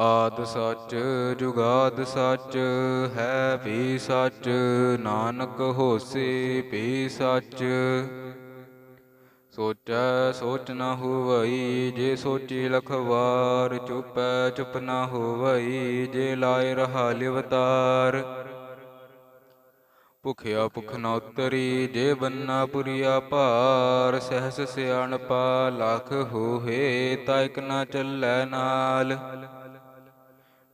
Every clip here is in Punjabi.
ਆਦ ਸੱਚ, ਜੁਗਾਦ ਸੱਚ, ਹੈ ਵੀ ਸੱਚ, ਨਾਨਕ ਹੋਸੀ ਵੀ ਸੱਚ। ਸੋਚੈ ਸੋਚ ਨਾ ਹੋਵਈ, ਜੇ ਸੋਚੀ ਲਖਵਾਰ, ਚੁਪੈ ਚੁਪ ਨਾ ਹੋਵਈ, ਜੇ ਲਾਇ ਰਹਾ ਲਿਵਤਾਰ ਭੁਖਿਆ ਭੁਖ ਨ ਉਤਰੀ, ਜੇ ਬੰਨਾ ਪੁਰੀਆ ਭਾਰ, ਸਹਸ ਸਿਆਣਪਾ, ਲਖ ਹੋਏ ਤਾ ਇਕ ਨ ਚੱਲੈ ਨਾਲ।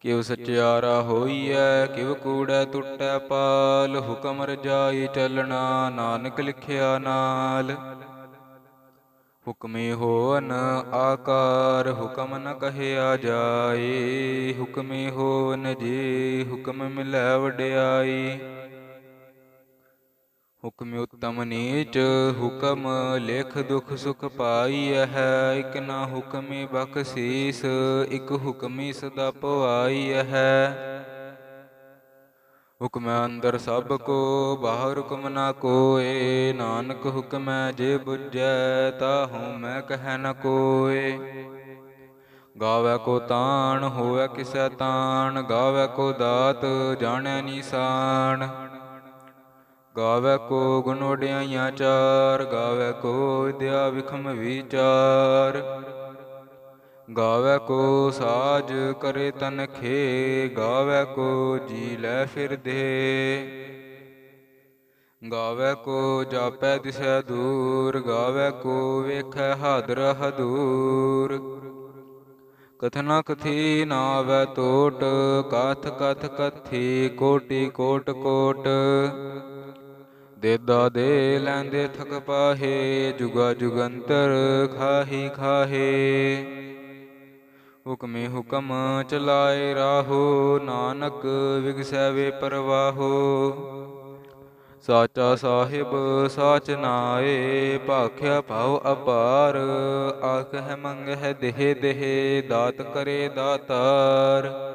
ਕਿਉ ਸਚਿਆਰਾ ਹੋਈਐ, ਕਿਉ ਕੂੜੈ ਟੁੱਟੈ ਪਾਲ, ਹੁਕਮ ਰਜਾਈ ਚੱਲਣਾ, ਨਾਨਕ ਲਿਖਿਆ ਨਾਲ। ਹੁਕਮੇ ਹੋਵਨ ਆਕਾਰ, ਹੁਕਮ ਨ ਕਹਿਆ ਜਾਏ। ਹੁਕਮੇ ਹੋਵਨ ਜੀ ਹੁਕਮ ਮਿਲੈ ਵਡਿਆਈ। ਹੁਕਮ ਉਤਮ ਨੀਚ, ਹੁਕਮ ਲੇਖ ਦੁਖ ਸੁਖ ਪਾਈ ਹੈ, ਇਕ ਨਾ ਹੁਕਮੀ ਬਖਸ਼ੀਸ, ਇਕ ਹੁਕਮੀ ਸਦਾ ਪਵਾਈ ਹੈ। ਹੁਕਮ ਅੰਦਰ ਸਭ ਕੋ, ਬਾਹਰ ਹੁਕਮ ਨਾ ਕੋਏ, ਨਾਨਕ ਹੁਕਮੈ ਜੇ ਬੁਝੈ, ਤਾਹੂ ਮੈਂ ਕਹਿ ਨ ਕੋਏ। ਗਾਵੇ ਕੋ ਤਾਣ, ਹੋਵੇ ਕਿਸੈ ਤਾਣ, ਗਾਵੇ ਕੋ ਦਾਤ, ਜਾਣੈ ਨੀਸਾਨ ਗਾਵੇ ਕੋ ਗੁਣ ਵਡਿਆਈਆਂ ਚਾਰ, ਗਾਵੇ ਕੋ ਵਿਦਿਆ ਵਿਖਮ ਵਿਚਾਰ। ਗਾਵੇ ਕੋ ਸਾਜ ਕਰੇ ਤਨ ਖੇ, ਗਾਵੇ ਕੋ ਜੀ ਲੈ ਫਿਰਦੇ ਗਾਵੇ ਕੋ ਜਾਪੈ ਦਿਸੈ ਦੂਰ, ਗਾਵੇ ਕੋ ਵੇਖੈ ਹਾਦਰ ਹਦੂਰ। ਕਥਨਾ ਕਥੀ ਨਾਵੈ ਟੋਟ ਕਥ ਕਥ ਕਥੀ ਕੋਟੀ ਕੋਟ ਕੋਟ। ਦੇਦਾ ਦੇ ਲੈਂਦੇ ਥਕ ਪਾਹੇ, ਜੁਗਾ ਜੁਗੰਤਰ ਖਾਹੀ ਖਾਹੇ। ਹੁਕਮੇ ਹੁਕਮ ਚਲਾਏ ਰਾਹੋ, ਨਾਨਕ ਵਿਗਸੈ ਵੇ ਪਰਵਾਹੋ। ਸਾਚਾ ਸਾਹਿਬ ਸਾਚ ਨਾਏ, ਭਾਖਿਆ ਭਾਉ ਅਪਾਰ ਆਖ ਹੈ ਮੰਗ ਹੈ ਦੇਹ ਦੇਹ, ਦਾਤ ਕਰੇ ਦਾਤਾਰ।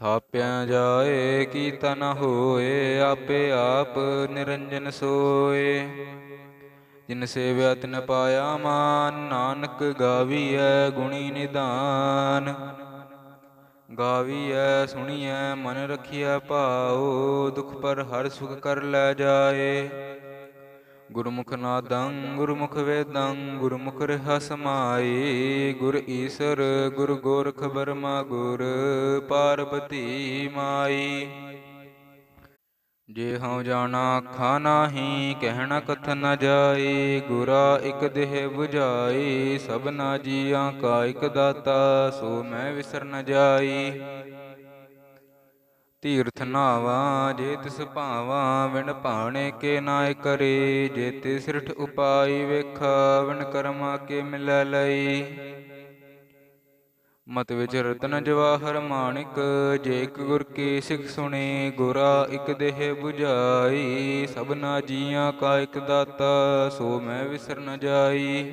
ਥਾਪਿਆ ਜਾਏ ਕੀਤਾ ਨ ਹੋਏ, ਆਪੇ ਆਪ ਨਿਰੰਜਨ ਸੋਏ। ਜਿਨ ਸੇਵਿਆ ਤਿਨ ਪਾਇਆ ਮਾਨ, ਨਾਨਕ ਗਾਵੀਐ ਗੁਣੀ ਨਿਧਾਨ ਗਾਵੀਐ, ਸੁਣੀਐ, ਮਨ ਰਖਿਆ ਭਾਉ, ਦੁਖ ਪਰ ਹਰ ਸੁਖ ਕਰ ਲੈ ਜਾਏ। ਗੁਰਮੁਖ ਨਾਦੰ ਗੁਰਮੁਖ ਵੇਦੰ ਗੁਰਮੁਖ ਰਹਾ ਸਮਾਈ ਗੁਰ ਈਸਰ, ਗੁਰ ਗੋਰਖ ਬਰਮਾ ਗੁਰ ਪਾਰਬਤੀ ਮਾਈ। ਜੇ ਹਉ ਜਾਣਾ ਅੱਖਾਂ ਨਾਹੀ, ਕਹਿਣਾ ਕਥ ਨ ਜਾਈ, ਗੁਰਾ ਇਕ ਦੇਹ 부ਝਾਈ ਸਭਨਾ ਜੀਆਂ ਕਾ ਇਕ ਦਾਤਾ, ਸੋ ਮੈਂ ਵਿਸਰ ਨ ਜਾਈ। ਤੀਰਥ ਨਾਵਾ, ਜੇ ਤਿਸ ਭਾਵਾ ਵਿਣ ਭਾਣੇ ਕੇ ਨਾਇ ਕਰੇ, ਜੇ ਤੇ ਸਿਰਠ ਉਪਾਈ ਵੇਖਾ ਵਿਣ ਕਰਮਾ ਕੇ ਮਿਲ ਲਈ। ਮਤ ਵਿੱਚ ਰਤਨ ਜਵਾਹਰ ਮਾਣਿਕ, ਜੇ ਇਕ ਗੁਰ ਕੀ ਸਿੱਖ ਸੁਣੇ, ਗੁਰਾ ਇਕ ਦੇਹ 부ਝਾਈ ਸਭਨਾ ਜੀਆਂ ਕਾ ਇਕ ਦਾਤਾ, ਸੋ ਮੈਂ ਵਿਸਰ ਨ ਜਾਈ।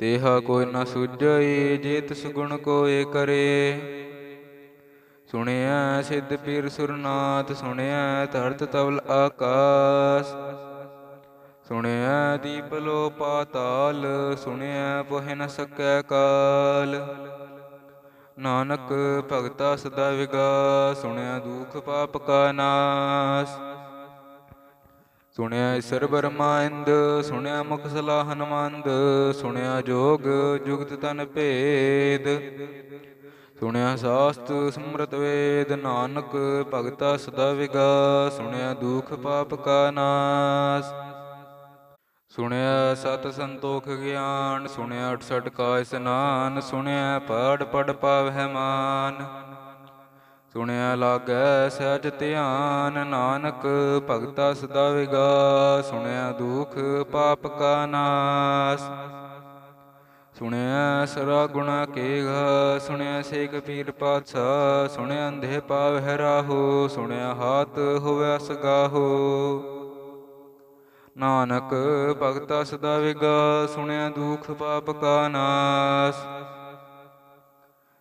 ਤੇਹਾ ਕੋਈ ਨ ਸੁਝਈ ਜੇ ਤਿਸ ਗੁਣ ਕੋਏ ਕਰੇ। ਸੁਣਿਆ ਸਿੱਧ ਪੀਰ ਸੁਰਨਾਥ ਸੁਣਿਆ ਧਰਤ ਤਵਲ ਆਕਾਸ। ਸੁਣਿਆ ਦੀਪ ਲੋ ਪਾਤਾਲ ਸੁਣਿਆ ਪੋਹਿ ਨ ਸਕੈ ਕਾਲ। ਨਾਨਕ ਭਗਤਾ ਸਦਾ ਵਿਗਾ ਸੁਣਿਆ ਦੁਖ ਪਾਪ ਕਾ ਨਾਸ। ਸੁਣਿਆ ਈਸਰ ਬਰਮਾਇੰਦ ਸੁਣਿਆ ਮੁਖ ਸਲਾਹ ਹਨਮੰਦ, ਸੁਣਿਆ ਜੋਗ ਜੁਗਤ ਤਨ ਭੇਦ। ਸੁਣਿਆ ਸਾਸਤ ਸਮਰਤ ਵੇਦ, ਨਾਨਕ ਭਗਤਾ ਸਦਾ ਵਿਗਾ ਸੁਣਿਆ ਦੁਖ ਪਾਪ ਕਾ ਨਾਸ। ਸੁਣਿਆ ਸਤ ਸੰਤੋਖ ਗਿਆਨ, ਸੁਣਿਆ 68 ਕਾ ਇਸਨਾਨ ਸੁਣਿਆ ਪੜ ਪੜ ਪਾਵਹਿ ਮਾਨ। ਸੁਣਿਆ ਲਾਗੈ ਸਹਿਜ ਧਿਆਨ, ਨਾਨਕ ਭਗਤਾ ਸਦਾ ਵਿਗਾ, ਸੁਣਿਆ ਦੁਖ ਪਾਪ ਕਾ ਨਾਸ। ਸੁਣਿਆ ਸਰਾ ਗੁਣਾ ਕੇਗਾ ਸੁਣਿਆ ਸੇਖ ਪੀਰ ਪਾਤਸ਼ਾਹ, ਸੁਣਿਆ ਅੰਧੇ ਪਾਵਹਿ ਰਾਹੋ, ਸੁਣਿਆ ਹਾਥ ਹੋਵੈ ਸਗਾਹੋ ਨਾਨਕ ਭਗਤਾ ਸਦਾ ਵਿਗਾ, ਸੁਣਿਆ ਦੁਖ ਪਾਪ ਕਾ ਨਾਸ।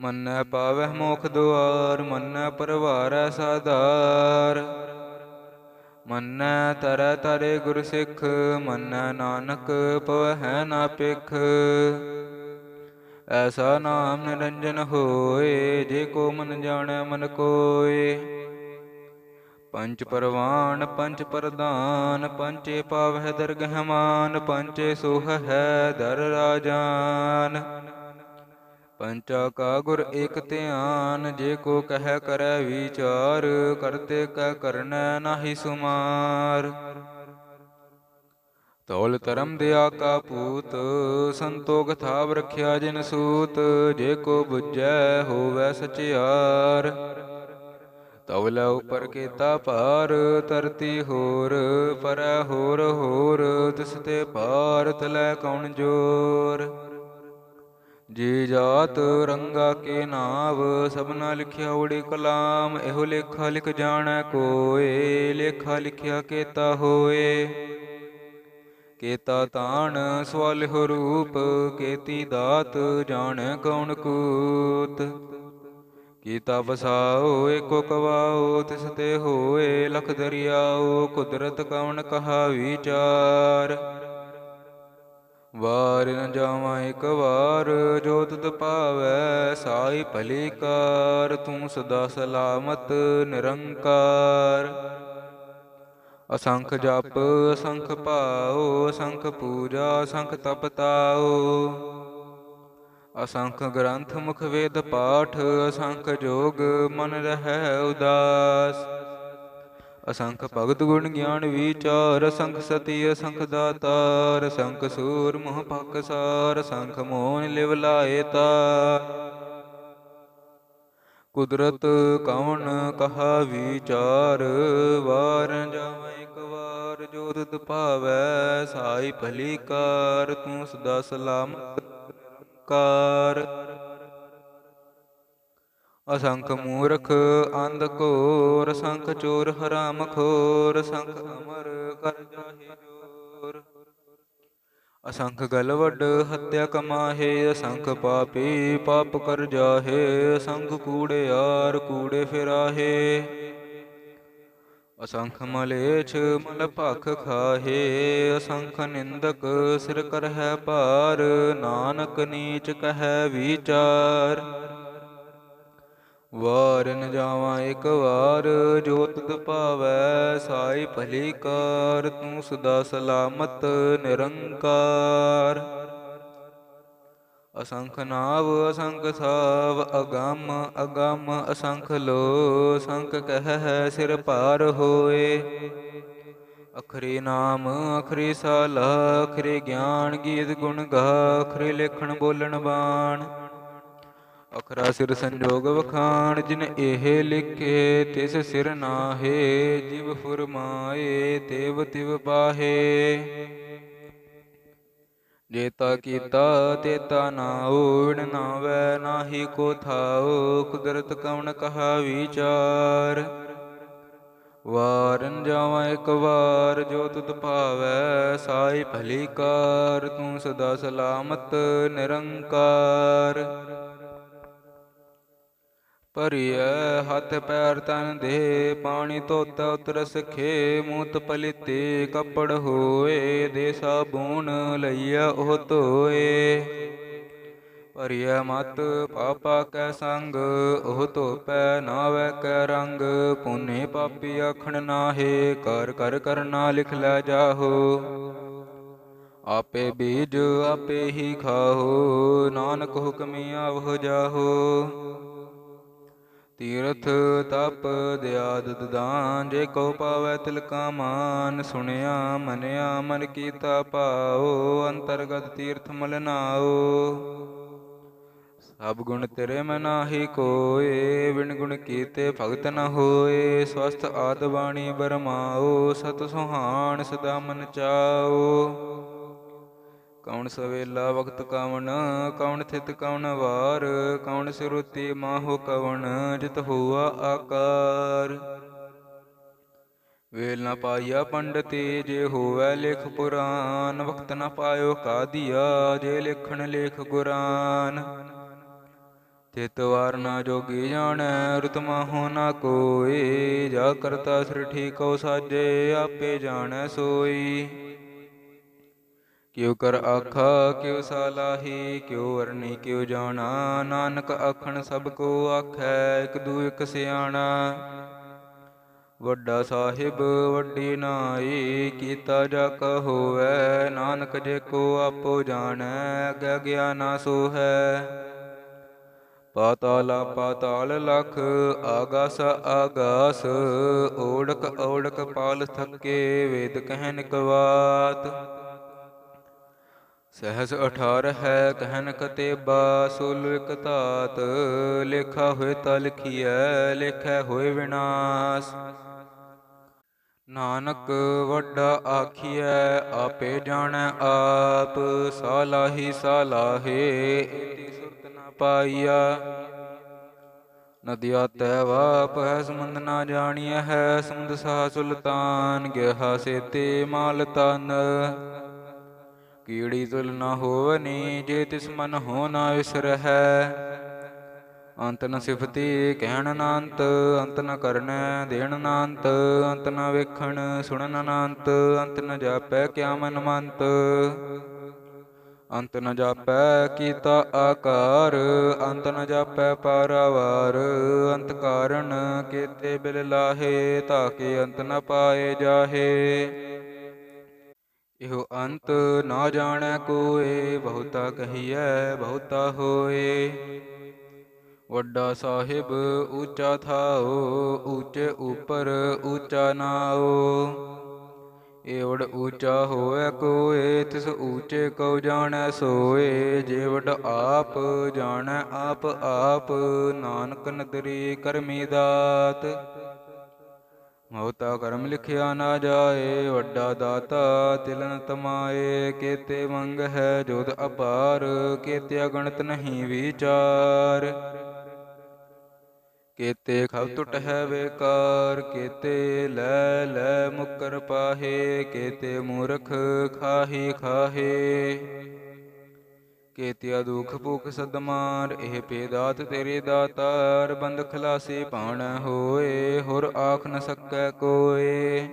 ਮੰਨੈ ਪਾਵਹਿ ਮੋਖ ਦੁਆਰ, ਮੰਨੈ ਪਰਵਾਰੈ ਸਾਧਾਰ। ਮੰਨੈ ਤਰੈ ਤਰੇ ਗੁਰ ਸਿੱਖ, ਮੰਨੈ ਨਾਨਕ ਪਵਹਿ ਨਾ ਪਿਖ ਐਸਾ ਨਾਮ ਨਿਰੰਜਨ ਹੋਏ, ਜੇ ਕੋ ਮਨ ਜਾਣੈ ਮਨ ਕੋਏ। ਪੰਚ ਪਰਵਾਨ, ਪੰਚ ਪ੍ਰਦਾਨ ਪੰਚੇ ਪਾਵਹਿ ਦਰਗਹਿਮਾਨ, ਪੰਚੇ ਸੁਹ ਹੈ ਦਰ ਰਾਜਾਨ। ਪੰਚਾ ਕਾ ਗੁਰ ਏਕ ਧਿਆਨ, ਜੇ ਕੋ ਕਹਿ ਕਰੈ ਵਿਚਾਰ, ਕਰਤੇ ਕੈ ਕਰਨੈ ਨਾਹੀ ਸੁਮਾਰ। ਤੋਲ ਧਰਮ ਦਿਆ ਕਾ ਪੂਤ, ਸੰਤੋਖ ਥਾਵ ਰਖਿਆ ਜਿਨ ਸੂਤ, ਜੇ ਕੋ ਬੁਝੈ ਹੋਵੈ ਸਚਿਆਰ। ਤਵਲਾ ਉਪਰ ਕੀਤਾ ਭਾਰ ਤਰਤੀ ਹੋਰ, ਪਰੈ ਹੋਰ ਹੋਰ, ਤਿਸ ਤੇ ਪਾਰ ਤਲੈ ਕੌਣ ਜੋਰ। ਜੇ ਜਾਤ ਰੰਗਾ ਕੇ ਨਾਵ, ਸਭਨਾ ਲਿਖਿਆ ਉੜੀ ਕਲਾਮ, ਇਹੋ ਲੇਖਾ ਲਿਖ ਜਾਣੈ ਕੋਏ, ਲੇਖਾ ਲਿਖਿਆ ਕੇਤਾ ਹੋਏ। ਕੇਤਾ ਤਾਣ ਸਵਾਲਿਹੁ ਰੂਪ, ਕੇਤੀ ਦਾਤ ਜਾਣੈ ਕੌਣ ਕੂਤ। ਕੀਤਾ ਵਸਾਓ, ਏਕੋ ਕਵਾਓ, ਤਿਸ ਤੇ ਹੋਏ, ਲਖ ਦਰਿਆਓ, ਕੁਦਰਤ ਕਵਣ ਕਹਾ ਵਿਚਾਰ। ਵਾਰ ਨ ਜਾਵਾਂ ਇਕ ਵਾਰ, ਜੋ ਤੁਧ ਪਾਵੈ ਸਾਈ ਭਲੀ ਕਾਰ ਤੂੰ ਸਦਾ ਸਲਾਮਤ, ਨਿਰੰਕਾਰ। ਅਸੰਖ ਜਪ, ਅਸੰਖ ਭਾਉ, ਅਸੰਖ ਪੂਜਾ, ਅਸੰਖ ਤਪ ਤਾਉ। ਅਸੰਖ ਗ੍ਰੰਥ ਮੁਖ ਵੇਦ ਪਾਠ, ਅਸੰਖ ਜੋਗ ਮਨ ਰਹਿ ਉਦਾਸ। ਅਸੰਖ ਭਗਤ ਗੁਣ ਗਿਆਨ ਵਿਚਾਰ, ਅਸੰਖ ਸਤੀ, ਅਸੰਖ ਦਾਤਾਰ, ਅਸੰਖ ਸੂਰ ਮੋਹ ਭਖ ਸਾਰ, ਅਸੰਖ ਮੋਹ ਲਿਵ ਲਾਏ ਤਾ ਕੁਦਰਤ ਕੌਣ ਕਹਾ ਵਿਚਾਰ, ਵਾਰ ਜਾਵਾਂ ਇੱਕ ਵਾਰ, ਜੋ ਤੁਧ ਭਾਵੈ ਸਾਈ ਭਲੀ ਕਾਰ, ਤੂੰ ਸਦਾ ਸਲਾਮਤ ਕਾਰ ਅਸੰਖ ਮੂਰਖ ਅੰਧ ਘੋਰ ਅਸੰਖ ਚੋਰ ਹਰਾਮ ਖੋਰ ਅਸੰਖ ਅਮਰ ਕਰ ਜਾਹੇ ਜੋਰ। ਅਸੰਖ ਗਲ ਵੱਡ ਹੱਤਿਆ ਕਮਾਹੇ ਅਸੰਖ ਪਾਪੀ ਪਾਪ ਕਰ ਜਾਹੇ ਅਸੰਖ ਕੂੜਿਆਰ ਕੂੜੇ ਫਿਰਾਹੇ। ਅਸੰਖ ਮਲੇਛ ਮਲ ਭਖ ਖਾਹੇ ਅਸੰਖ ਨਿੰਦਕ ਸਿਰ ਕਰਹਿ ਭਾਰ ਨਾਨਕ ਨੀਚ ਕਹੈ ਵਿਚਾਰ। ਵਾਰ ਨ ਜਾਵਾਂ ਇੱਕ ਵਾਰ, ਜੋ ਤੁਧ ਭਾਵੈ ਸਾਈ ਭਲੀ ਕਾਰ, ਤੂੰ ਸਦਾ ਸਲਾਮਤ, ਨਿਰੰਕਾਰ। ਅਸੰਖ ਨਾਵ, ਅਸੰਖ ਸਾਵ, ਅਗੰਮ ਅਗੰਮ, ਅਸੰਖ ਲੋ, ਸੰਖ ਕਹਿ ਸਿਰ ਭਾਰ ਹੋਏ। ਅਖਰੀ ਨਾਮ, ਅਖਰੀ ਸਾਲਾ, ਅਖਰੀ ਗਿਆਨ, ਗੀਤ ਗੁਣ ਗਾ, ਅਖਰੀ ਲੇਖਣ ਬੋਲਣ ਬਾਣ। ਅਖਰਾ ਸਿਰ ਸੰਜੋਗ ਵਖਾਣ, ਜਿਨ ਇਹ ਲਿਖੇ, ਤਿਸ ਸਿਰ ਨਾਹੇ, ਜਿਵ ਫੁਰਮਾਏ ਦੇਵ ਤਿਵ ਬਾਹੇ। ਜੇਤਾ ਕੀਤਾ ਤੇਤਾ ਨਾਉ ਵਿਣ ਨਾਹੀ ਕੋ ਥਾਉ, ਕੁਦਰਤ ਕਵਣ ਕਹਾ ਵਿਚਾਰ ਵਾਰਨ ਜਾਵਾਂ ਇੱਕ ਵਾਰ, ਜੋ ਤੁਧ ਭਾਵੈ, ਸਾਈ ਭਲੀ ਕਾਰ, ਤੂੰ ਸਦਾ ਸਲਾਮਤ ਨਿਰੰਕਾਰ। ਭਰੀਐ ਹੱਥ ਪੈਰ ਤਨ ਦੇ, ਪਾਣੀ ਧੋਤਾ ਉਤਰ ਸਖੇ ਮੂਤ ਪਲਿਤੇ ਕੱਪੜ ਹੋਏ, ਦੇ ਸਾਬੂਨ ਲਈਆ ਉਹ ਧੋਏ। ਭਰੀਐ ਮਤ ਪਾਪਾ ਕੈ ਸੰਗ, ਉਹ ਧੋਪੈ ਨਾਵੈ ਕੈ ਰੰਗ, ਪੁਨੇ ਪਾਪੀ ਆਖਣ ਨਾਹੇ, ਕਰ ਕਰ ਕਰਨਾ ਲਿਖ ਲੈ ਜਾਹੋ। ਆਪੇ ਬੀਜ ਆਪੇ ਹੀ ਖਾਹੋ, ਨਾਨਕ ਹੁਕਮੀ ਆਵਹ ਜਾਹੋ। ਤੀਰਥ ਤਪ ਦਿਆਦ ਦਾਨ, ਜੇ ਕੋ ਪਾਵੈ ਤਿਲਕਾ ਮਾਨ, ਸੁਣਿਆ ਮਨਿਆ ਮਨ ਕੀਤਾ ਪਾਓ ਅੰਤਰਗਤ ਤੀਰਥ ਮਲਨਾਓ ਸਭ ਗੁਣ ਤੇਰੇ ਮੈਂ ਨਾਹੀ ਕੋਏ ਵਿਣ ਗੁਣ ਕੀਤੇ ਭਗਤ ਨ ਹੋਏ ਸਵਸਤ ਆਦ ਬਾਣੀ ਬਰਮਾਓ ਸਤ ਸੁਹਾਣ ਸਦਾ ਮਨ ਚਾਓ ਕੌਣ ਸਵੇਲਾ ਵਕਤ ਕਵਣ, ਕੌਣ ਥਿਤ ਕਵਣ ਵਾਰ, ਕੌਣ ਸਿਰੁਤੀ ਮਾਹੋ ਕਵਣ, ਜਿਤ ਹੋਆ ਆਕਾਰ। ਵੇਲ ਨਾ ਪਾਇਆ ਪੰਡਤੀ ਜੇ ਹੋਵੈ ਲਿਖ ਪੁਰਾਨ, ਵਕਤ ਨਾ ਪਾਇਓ ਕਾਦੀਆ, ਜੇ ਲਿਖਣ ਲੇਖ ਗੁਰਾਨ। ਤਿਤ ਵਾਰ ਨਾ ਜੋਗੀ ਜਾਣੈ, ਰੁਤ ਮਾਹੋ ਨਾ ਕੋਏ, ਜਾ ਕਰਤਾ ਸਿਰ ਠੀਕੋ ਸਾਜੇ, ਆਪੇ ਜਾਣੈ ਸੋਈ। ਕਿਉ ਕਰ ਆਖਾ, ਕਿਉ ਸਾਲਾਹੀ, ਕਿਉ ਵਰਨੀ ਕਿਉ ਜਾਣਾ। ਨਾਨਕ ਆਖਣ, ਸਭ ਕੋ ਆਖੈ, ਇਕ ਦੂ ਇਕ ਸਿਆਣਾ। ਵੱਡਾ ਸਾਹਿਬ, ਵੱਡੀ ਨਾਈ, ਕੀਤਾ ਜਾ ਕਾ ਹੋਵੈ। ਨਾਨਕ ਜੇ ਕੋ ਆਪੋ ਜਾਣੈ, ਅਗੈ ਗਿਆਨਾ ਸੋ ਹੈ ਪਾਤਾਲਾ ਪਾਤਾਲ ਲਖ, ਆਗਾਸ ਆਗਾਸ, ਓੜਕ ਓੜਕ ਪਾਲ ਥਕੇ, ਵੇਦ ਕਹਿਨ ਕਵਾਤ। ਸਹਸ 18 ਹੈ ਕਹਿਨ ਕਤੇਬਾ, ਸੁਲ ਇਕ ਧਾਤ। ਲੇਖਾ ਹੋਏ ਤਾ ਲਿਖੀਐ, ਲੇਖੈ ਹੋਏ ਵਿਨਾਸ਼। ਨਾਨਕ ਵੱਡਾ ਆਖੀਐ, ਆਪੇ ਜਾਣੈ ਆਪ। ਸਾਲਾਹੀ ਸਾਲਾਹੇ, ਏਤੀ ਸੁਰਤ ਨਾ ਪਾਈਆ। ਨਦੀਆ ਤੈ ਵਾਪ ਹੈ, ਸਮੁੰਦ ਨਾ ਜਾਣੀਐ ਹੈ, ਸਮੁੰਦ ਸਾ ਸੁਲਤਾਨ ਗਿਹਾ ਸੇਤੇ ਮਾਲ ਤਨ। ਕੀੜੀ ਤੁਲ ਨ ਹੋਵਨੀ, ਜੇ ਤਿਸ ਮਨ ਹੋ ਨਾ ਵਿਸਰਹਿ। ਅੰਤ ਨ ਸਿਫਤੀ ਕਹਿਣ ਨ ਅੰਤ ਅੰਤ ਨ ਕਰਨੈ ਦੇਣ ਨ ਅੰਤ ਅੰਤ ਨ ਵੇਖਣ ਸੁਣਨ ਨ ਅੰਤ ਅੰਤ ਨ ਜਾਪੈ ਕਿਆ ਮਨ ਮੰਤ ਅੰਤ ਨ ਜਾਪੈ ਕੀਤਾ ਆਕਾਰ, ਅੰਤ ਨ ਜਾਪੈ ਪਾਰਾਵਾਰ। ਅੰਤ ਕਾਰਨ ਕੀਤੇ ਬਿਲ ਲਾਹੇ ਤਾਕੇ ਅੰਤ ਨ ਪਾਏ ਜਾਹੇ। ਇਹੋ ਅੰਤ ਨਾ ਜਾਣੈ ਕੋਏ, ਬਹੁਤਾ ਕਹੀਐ, ਬਹੁਤਾ ਹੋਏ। ਵੱਡਾ ਸਾਹਿਬ ਉੱਚਾ ਥਾਓ, ਉੱਚੇ ਉਪਰ ਉੱਚਾ ਨਾਓ। ਏਵੜ ਉੱਚਾ ਹੋਵੇ ਕੋਏ, ਤਿਸ ਉੱਚੇ ਕਉ ਜਾਣੈ ਸੋਏ। ਜੇ ਆਪ ਜਾਣੈ ਆਪ ਆਪ, ਨਾਨਕ ਨਦਰੀ ਕਰਮੀ ਦਾਤ। ਮਉਤਾ ਕਰਮ ਲਿਖਿਆ ਨਾ ਜਾਏ, ਵੱਡਾ ਦਾਤਾ ਤਿਲਨ ਤਮਾਏ, ਕੇਤੇ ਮੰਗ ਹੈ ਜੋਦ ਅਪਾਰ, ਕੇਤੇ ਅਗਣਤ ਨਹੀਂ ਵਿਚਾਰ। ਕੇਤੇ ਖਬ ਟੁਟ ਹੈ ਵੇਕਾਰ, ਕੇਤੇ ਲੈ ਲੈ ਮੁਕਰ ਪਾਹੇ, ਕੇਤੇ ਮੂਰਖ ਖਾਹੀ ਖਾਹੇ। ਕੇਤਿਆ ਦੁਖ ਭੁਖ ਸਦਮਾਰ ਇਹ ਪੇਦਾਤ ਤੇਰੇ ਦਾਤਾਰ, ਬੰਦ ਖਲਾਸੀ ਪਾਣ ਹੋਏ, ਹੋਰ ਆਖ ਨ ਸਕੈ ਕੋਏ।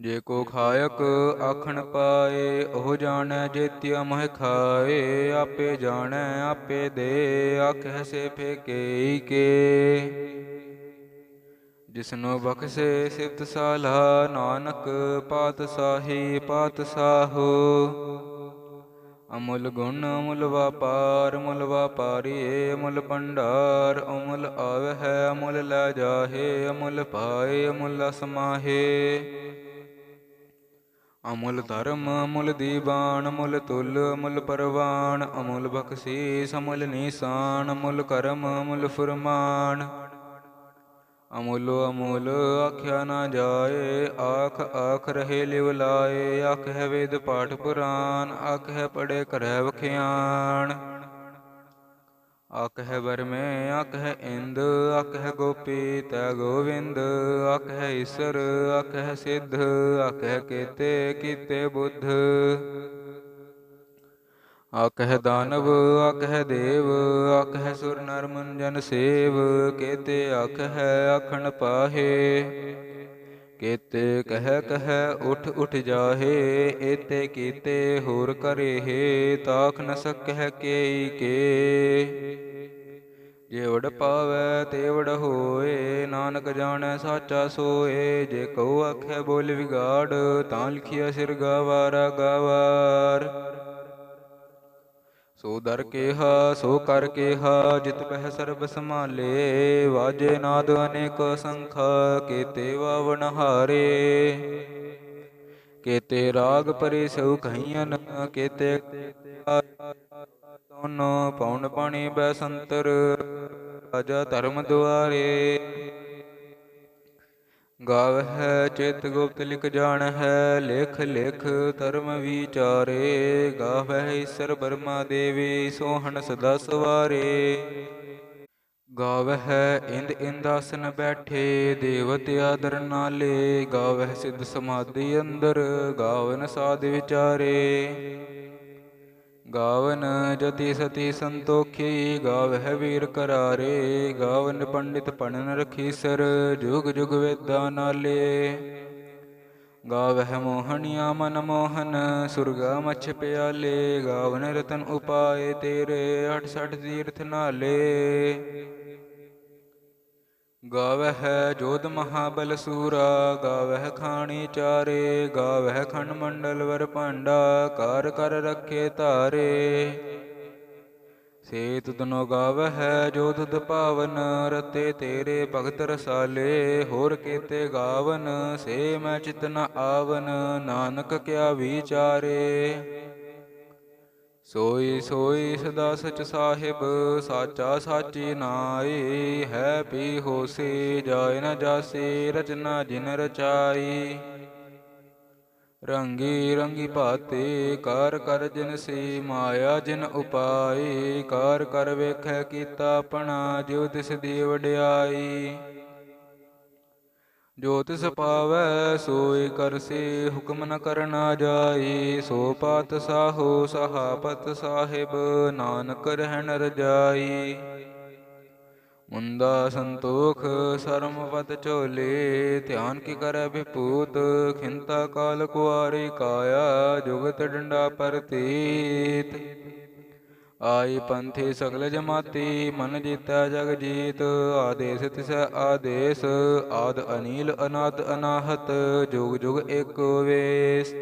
ਜੇ ਕੋ ਖਾਇਕ ਆਖਣ ਪਾਏ, ਉਹ ਜਾਣੈ ਜੇਤਿਆ ਮਹਿ ਖਾਏ, ਆਪੇ ਜਾਣੈ, ਆਪੇ ਦੇ, ਆਖੈ ਸੇ ਫੇਕੇ ਕੇ। ਜਿਸਨੂੰ ਬਖਸ਼ੇ ਸਿਫਤ ਸਾਲਾ, ਨਾਨਕ ਪਾਤਸ਼ਾਹੀ ਪਾਤਸ਼ਾਹੋ। ਅਮੁੱਲ ਗੁਣ ਅਮੁੱਲ ਵਾਪਾਰ ਮੁੱਲ ਵਾਪਾਰੀ, ਅਮੁੱਲ ਭੰਡਾਰ, ਅਮੁੱਲ ਆਵਹਿ ਅਮੁੱਲ ਲੈ ਜਾਹੇ, ਅਮੁੱਲ ਪਾਏ, ਅਮੁੱਲ ਸਮਾਹੇ ਅਮੁੱਲ ਧਰਮ, ਅਮੁੱਲ ਦੀਵਾਨ, ਅਮੁੱਲ ਤੁਲ, ਅਮੁੱਲ ਪਰਵਾਨ, ਅਮੁੱਲ ਬਖਸ਼ੀਸ, ਅਮੁੱਲ ਨੀਸਾਨ, ਅਮੁੱਲ ਕਰਮ, ਅਮੁੱਲ ਫੁਰਮਾਨ। ਅਮੁੱਲ ਅਮੁੱਲ, ਆਖਿਆ ਨਾ ਜਾਏ। ਆਖ ਆਖ ਰਹੇ ਲਿਵ ਲਾਏ। ਆਖ ਹੈ ਵੇਦ ਪਾਠ ਪੁਰਾਨ ਆਖ ਹੈ ਪੜੇ ਕਰੈ ਵਖਿਆਣ। ਆਖ ਹੈ ਵਰਮੇ ਆਖ ਹੈ ਇੰਦ। ਆਖ ਹੈ ਗੋਪੀ, ਤੈ ਗੋਵਿੰਦ। ਆਖ ਹੈ ਈਸਰ, ਆਖ ਹੈ ਸਿੱਧ। ਆਖ ਹੈ ਕੀਤੇ ਕੀਤੇ ਬੁੱਧ। ਆਕਹਿ ਦਾਨਵ ਆਕਹਿ ਦੇਵ ਆਕਹਿ ਸੁਰ ਨਰ ਮੁੰਜਨ ਸੇਵ, ਕੇਤੇ ਆਕਹਿ ਆਖਣ ਪਾਹੇ। ਕੇਤੇ ਕਹਿ ਕਹਿ ਉਠ ਉਠ ਜਾਹੇ, ਏਤੇ ਕੀਤੇ ਹੋਰ ਕਰੇਹੇ, ਤਾਖ ਨ ਸਕਹਿ ਕੇਈ ਕੇ। ਜੇ ਵਡ ਪਾਵੈ ਤੇ ਵਡ ਹੋਏ, ਨਾਨਕ ਜਾਣੈ ਸਾਚਾ ਸੋਏ, ਜੇ ਕਉ ਆਖੈ ਬੋਲ ਵਿਗਾੜ, ਤਾਂ ਲਿਖਿਆ ਸਿਰ ਗਾਵਾਰਾ ਗਾਵਾਰ। ਸੋ ਦਰ ਕੇਹਾ ਸੋ ਕਰ ਕੇਹਾ ਜਿਤ ਪਹਿ ਸਰਬ ਸਮਾਲੇ ਵਾਜੇ ਨਾਦ ਅਨੇਕ ਸੰਖਾ ਕੇਤੇ ਵਾਵਨ ਹਾਰੇ। ਕੇਤੇ ਰਾਗ ਪਰੇ ਸਉ ਕਹੀਨ ਕੇਤੇ ਤੋਨੋ ਪਉਣ ਪਾਣੀ ਬੈ ਸੰਤਰ ਰਾਜਾ ਧਰਮ ਦੁਆਰੇ। ਗਾਵਹਿ ਚਿਤ ਗੁਪਤ ਲਿਖ ਜਾਣ ਹੈ ਲਿਖ ਲਿਖ ਧਰਮ ਵਿਚਾਰੇ। ਗਾਵਹਿ ਈਸਰ ਬਰਮਾ ਦੇਵੀ, ਸੋਹਣ ਸਦਾ ਸਵਾਰੇ। ਗਾਵਹਿ ਇੰਦ ਇੰਦਾਸਨ ਬੈਠੇ, ਦੇਵਤ ਆਦਰ ਨਾਲੇ। ਗਾਵਹਿ ਸਿੱਧ ਸਮਾਧੀ ਅੰਦਰ, ਗਾਵਨ ਸਾਧ ਵਿਚਾਰੇ। ਗਾਵਨ ਜਤੀ ਸਤੀ ਸੰਤੋਖੀ, ਗਾਵਹਿ ਵੀਰ ਕਰਾਰੇ, ਗਾਵਨ ਪੰਡਿਤ ਪੜਨ ਰਖੀਸਰ ਜੁਗ ਜੁਗ ਵੇਦਾਂ ਨਾਲੇ। ਗਾਵਹਿ ਮੋਹਣਿਆ ਮਨ ਮੋਹਨ, ਸੁਰਗਾ ਮਛ ਪਿਆਲੇ, ਗਾਵਨ ਰਤਨ ਉਪਾਏ ਤੇਰੇ 68 ਤੀਰਥ ਨਾਲੇ। ਗਾਵਹਿ ਜੋਧ ਮਹਾਬਲ ਸੂਰਾ, ਗਾਵਹਿ ਖਾਣੀ ਚਾਰੇ, ਗਾਵਹਿ ਖੰਡ ਮੰਡਲ ਵਰ ਭਾਂਡਾ ਕਰ ਕਰ ਰੱਖੇ ਧਾਰੇ। ਸੇ ਤੁਧਨੋ ਗਾਵਹਿ ਜੋਧ ਤੁਧ ਪਾਵਨ ਰਤੇ ਤੇਰੇ ਭਗਤ ਰਸਾਲੇ, ਹੋਰ ਕੇਤੇ ਗਾਵਨ, ਸੇ ਮੈਂ ਚਿਤ ਨ ਆਵਨ, ਨਾਨਕ ਕਿਆ ਵਿਚਾਰੇ। ਸੋਈ ਸੋਈ ਸਦਾ ਸਚ ਸਾਹਿਬ ਸਾਚਾ ਸਾਚੀ ਨਾਈ ਹੈ ਪੀ ਹੋਸੀ ਜਾਇ ਨ ਜਾਸੀ ਰਚਨਾ ਜਿਨ ਰਚਾਈ। ਰੰਗੀ ਰੰਗੀ ਭਾਤੇ ਕਰ ਕਰ ਜਿਨ ਸੀ ਮਾਇਆ ਜਿਨ ਉਪਾਈ ਕਰ ਕਰ ਵੇਖੈ ਕੀਤਾ ਆਪਣਾ ਜਿਉ ਤਿਸ ਦੀ ਵਡਿਆਈ। ਜੋ ਤਿਸ ਪਾਵੈ ਸੋਈ ਕਰਸੀ ਹੁਕਮ ਨ ਕਰਨਾ ਜਾਈ ਸੋ ਪਾਤ ਸਾਹੋ ਸਹਾਪਤ ਸਾਹਿਬ ਨਾਨਕ ਰਹਿਣ ਰਜਾਈ ਮੁੰਦਾ ਸੰਤੋਖ ਸਰਮ ਪਤ ਝੋਲੇ ਧਿਆਨ ਕੀ ਕਰੈ ਵਿਪੂਤ ਖਿੰਤਾ ਕਾਲ ਕੁਆਰੀ ਕਾਇਆ ਜੁਗਤ ਡੰਡਾ ਪਰਤੀਤ। ਆਈ ਪੰਥੀ ਸਗਲ ਜਮਾਤੀ, ਮਨ ਜੀਤੈ ਜਗ ਜੀਤ, ਆਦੇਸ ਤਿਸ ਆਦੇਸ, ਆਦ ਅਨੀਲ ਅਨਾਦ ਅਨਾਹਤ, ਜੁਗ ਜੁਗ ਏਕ ਵੇਸ।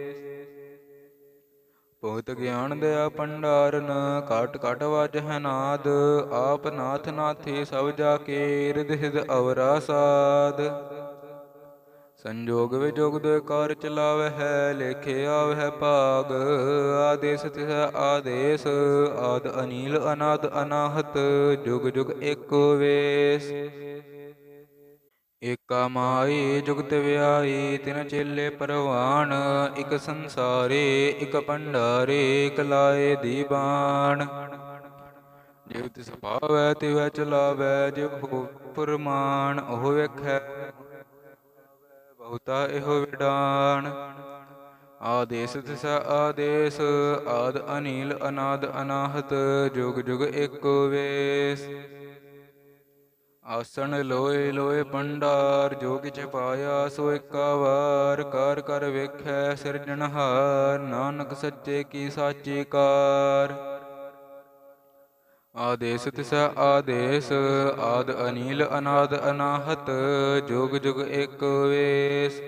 ਬਹੁਤ ਗਿਆਨ ਦਇਆ ਭੰਡਾਰਨ ਘਟ ਘਟ ਵਜਹਿ ਨਾਦ, ਆਪ ਨਾਥ ਨਾਥੀ ਸਭ ਜਾ ਕੇ, ਰਿਧ ਹਿਦ ਅਵਰਾ ਸਾਧ ਸੰਜੋਗ ਵਿਜੋਗ ਦੇ ਕਾਰ ਚਲਾਵਹਿ ਹੈ, ਲੇਖੇ ਆਵਹਿ ਭਾਗ। ਆਦੇਸ ਤਿਸ ਆਦੇਸ, ਆਦ ਅਨੀਲ, ਅਨਾਦ ਅਨਾਹਤ, ਜੁਗ ਜੁਗ ਏਕੋ ਵੇਸ। ਏਕਾ ਮਾਈ ਜੁਗਤ ਵਿਆਈ ਤਿਨ ਚੇਲੇ ਪਰਵਾਨ, ਇਕ ਸੰਸਾਰੇ, ਇਕ ਭੰਡਾਰੇ, ਇਕ ਲਾਏ ਦੀਵਾਨ ਜਿਵ ਤਿਸ ਭਾਵੈ, ਤਿਵੈ ਚਲਾਵੈ ਜਿਵ ਹੋ ਫੁਰਮਾਨ ਉਹ ਵੇਖੈ। ਬਹੁਤਾ ਇਹੋ ਵਿਡਾਨ ਆਦੇਸ ਤਿਸ ਆਦੇਸ, ਆਦ ਅਨੀਲ, ਅਨਾਦ ਅਨਾਹਤ, ਜੁਗ ਜੁਗ ਏਕੋ ਵੇਸ। ਆਸਣ ਲੋਏ ਲੋਏ ਪੰਡਾਰ ਜੋ ਕਿਛ ਪਾਇਆ ਸੋ ਏਕਾ ਵਾਰ ਕਰ ਕਰ ਵੇਖੈ ਸਿਰਜਣਹਾਰ ਨਾਨਕ ਸੱਚੇ ਕੀ ਸਾਚੀ ਕਾਰ। ਆਦੇਸ ਤਿਸ ਆਦੇਸ ਆਦ ਅਨੀਲ ਅਨਾਦ ਅਨਾਹਤ ਜੁਗ ਜੁਗ ਏਕ ਵੇਸ।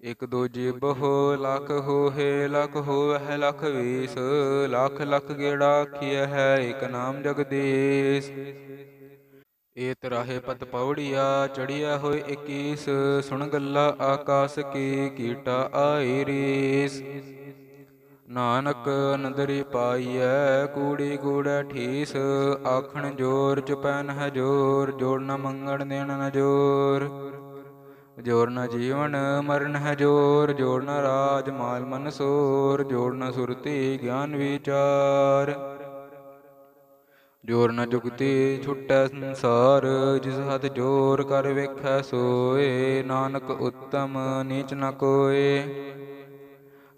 ਇਕ ਦੋ ਜਿਬ ਹੋ ਲਖ ਹੋਏ ਲਖ ਹੋਵੈ ਲਖ ਵੀਸ। ਲਖ ਲਖ ਗੇੜਾ ਆਖੀਐ ਹੈ ਇਕ ਨਾਮ ਜਗਦੀਸ਼। ਏ ਤਰਾਹੇ ਪਤ ਪੌੜੀਆ ਚੜਿਆ ਹੋਏ 21 ਸੁਣ ਗੱਲਾ ਆਕਾਸ ਕੀ ਕੀਟਾ ਆਈ ਰੀਸ। ਨਾਨਕ ਨਦਰੀ ਪਾਈਐ, ਕੂੜੀ ਕੂੜੈ ਠੀਸ, ਆਖਣ ਜੋਰ ਚੁਪੈਨ ਹੈ ਜੋਰ ਜੋੜ ਨ ਮੰਗਣ ਦੇਣ ਨ ਜੋਰ। ਜੋਰ ਨ ਜੀਵਨ ਮਰਨ ਹੈ ਜੋਰ ਜੋੜ ਨ ਰਾਜ ਮਾਲ ਮਨ ਸੋਰ ਜੋੜ ਨ ਸੁਰਤੀ ਗਿਆਨ ਵਿਚਾਰ। ਜੋਰ ਨ ਜੁਗਤੀ ਛੁਟੈ ਸੰਸਾਰ, ਜਿਸ ਹੱਥ ਜੋਰ ਕਰ ਵੇਖੈ ਸੋਏ, ਨਾਨਕ ਉੱਤਮ ਨੀਚ ਨ ਕੋਏ।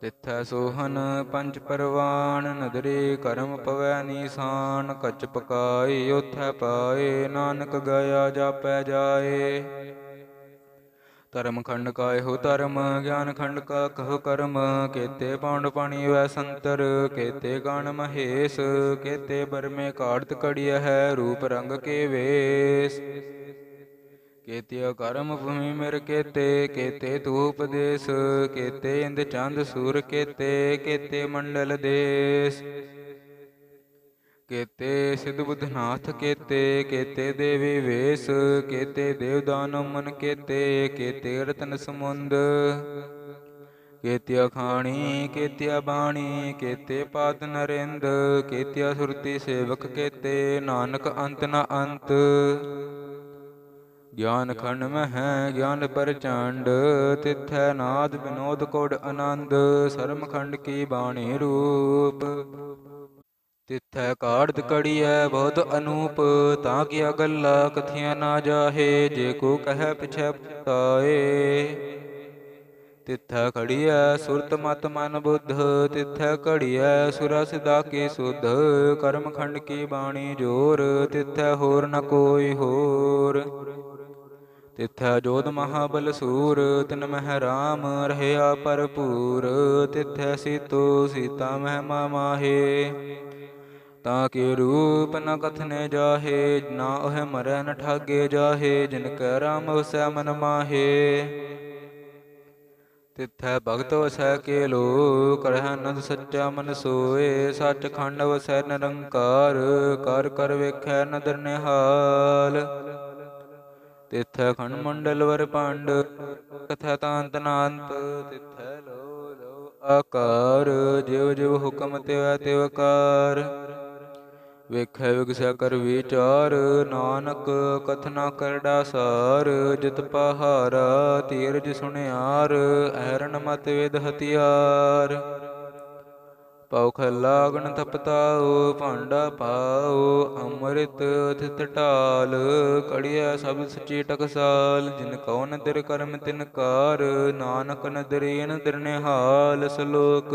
ਤਿੱਥੈ ਸੋਹਨ ਪੰਜ ਪਰਵਾਨ ਨਦਰੀ ਕਰਮ ਪਵੈ ਨੀਸਾਨ, ਕਚ ਪਕਾਈ ਉਥੈ ਪਾਏ, ਨਾਨਕ ਗਿਆ ਜਾਪੈ ਜਾਏ। ਧਰਮ ਖੰਡ ਕਾਇ ਹੋ ਧਰਮ, ਗਿਆਨ ਖੰਡ ਕਾ ਕਹ ਕਰਮ, ਕੇਤੇ ਪੌਂਡ ਪਾਣੀ ਵੈ ਸੰਤਰ, ਕੇਤੇ ਗਾਨ ਮਹੇਸ਼, ਕੇਤੇ ਬਰਮੇ ਕਾੜਤ ਕੜਿਆ ਹੈ, ਰੂਪ ਰੰਗ ਕੇ ਵੇਸ। ਕੇਤਿ ਕਰਮ ਭੂਮੀ ਮਿਰ ਕੇਤੇ ਕੇਤੇ ਧੂਪ ਦੇਸ ਕੇਤੇ ਇੰਦ ਚੰਦ ਸੂਰ ਕੇਤੇ ਕੇਤੇ ਮੰਡਲ ਦੇਸ। ਕੇਤੇ ਸਿਧ ਬੁਧਨਾਥ ਕੇਤੇ ਕੇਤੇ ਦੇਵੀ ਵੇਸ, ਕੇਤੇ ਦੇਵ ਦਾਨਵ ਮਨ ਕੇਤੇ ਕੇਤੇ ਰਤਨ ਸਮੁੰਦ। ਕੇਤਿਆ ਖਾਣੀ, ਕੇਤਿਆ ਬਾਣੀ, ਕੇਤੇ ਪਾਦ ਨਰਿੰਦ, ਕੇਤਿਆ ਸੁਰਤੀ ਸੇਵਕ ਕੇਤੇ, ਨਾਨਕ ਅੰਤ ਨ ਅੰਤ। ਗਿਆਨ ਖੰਡ ਮਹਿ, ਗਿਆਨ ਪ੍ਰਚੰਡ, ਤਿਥੈ ਨਾਦ ਵਿਨੋਦ ਕੋਡ ਆਨੰਦ, ਸਰਮ ਖੰਡ ਕੀ ਬਾਣੀ ਰੂਪ। ਤਿਥੈ ਕਾੜਤ ਕੜੀਐ ਬਹੁਤ ਅਨੂਪ, ਤਾਂ ਕੀਆ ਗੱਲਾ ਕਥੀਆਂ ਨਾ ਜਾਹੇ, ਜੇ ਕੋ ਕਹੈ ਪਿਛੈ ਪਤਾਏ ਤਿਥੈ ਖੜੀਐ ਸੁਰਤ ਮਤ ਮਨ ਬੁੱਧ, ਤਿਥੈ ਘੜੀਐ ਸੁਰਾ ਸਿਦਾ ਕੀ ਸੁਧ, ਕਰਮ ਖੰਡ ਕੀ ਬਾਣੀ ਜੋਰ, ਤਿਥੈ ਹੋਰ ਨ ਕੋਈ ਹੋਰ। ਤਿਥੈ ਜੋਧ ਮਹਾਬਲ ਸੂਰ, ਤਿਨ ਮਹਿ ਰਾਮ ਰਹਿਆ ਭਰਪੂਰ, ਤਿਥੈ ਸੀਤੋ ਸੀਤਾ ਮਹਿਮਾ ਮਾਹੇ। ਤਾਂ ਕੇ ਰੂਪ ਨ ਕਥਨੇ ਜਾਹੇ, ਨਾ ਉਹ ਮਰੈ ਨ ਠਾਗੇ ਜਾਹੇ, ਜਿਨ ਕੈ ਰਾਮ ਵਸੈ ਮਨ ਮਾਹੇ। ਤਿਥੈ ਭਗਤ ਵਸੈ ਕੇ ਲੋ ਕਰਹਿ ਨੰਦ ਸੱਚਾ ਮਨ ਸੋਏ ਸੱਚ ਖੰਡ ਵਸੈ ਨਿਰੰਕਾਰ, ਕਰ ਕਰ ਵੇਖੈ ਨਦਰ ਨਿਹਾਲ। ਤਿਥੈ ਖੰਡ ਮੰਡਲ ਵਰ ਪੰਡ, ਕਥਾ ਤਾਂਤ ਨਾਂਤ, ਤਿਥੈ ਲੋ ਲੋ ਆਕਾਰ ਜਿਵ ਜਿਵ ਹੁਕਮ ਤਿਵ ਤਿਵ ਕਾਰ। ਵੇਖੈ ਵਿਗਸੈ ਕਰ ਵਿਚਾਰ, ਨਾਨਕ ਕਥਨਾ ਕਰੜਾ ਸਾਰ, ਜਿਤ ਪਹਾਰਾ ਤੀਰਜ ਸੁਣਿਆਰ, ਐਰਨ ਮਤ ਵੇਦ ਹਤਿਆਰ ਪਉਖ ਲਾਗਣ ਤਪਤਾਉ, ਭਾਂਡਾ ਪਾਉ ਅੰਮ੍ਰਿਤ ਥਿਤ ਢਾਲ ਕੜਿਆ ਸਭ ਸਚੀ ਟਕਸਾਲ, ਜਿਨ ਕਉ ਨਦਰ ਕਰਮ ਤਿਨ ਕਾਰ, ਨਾਨਕ ਨਦਰੀ ਨਦਰ ਨਿਹਾਲ ਸਲੋਕ।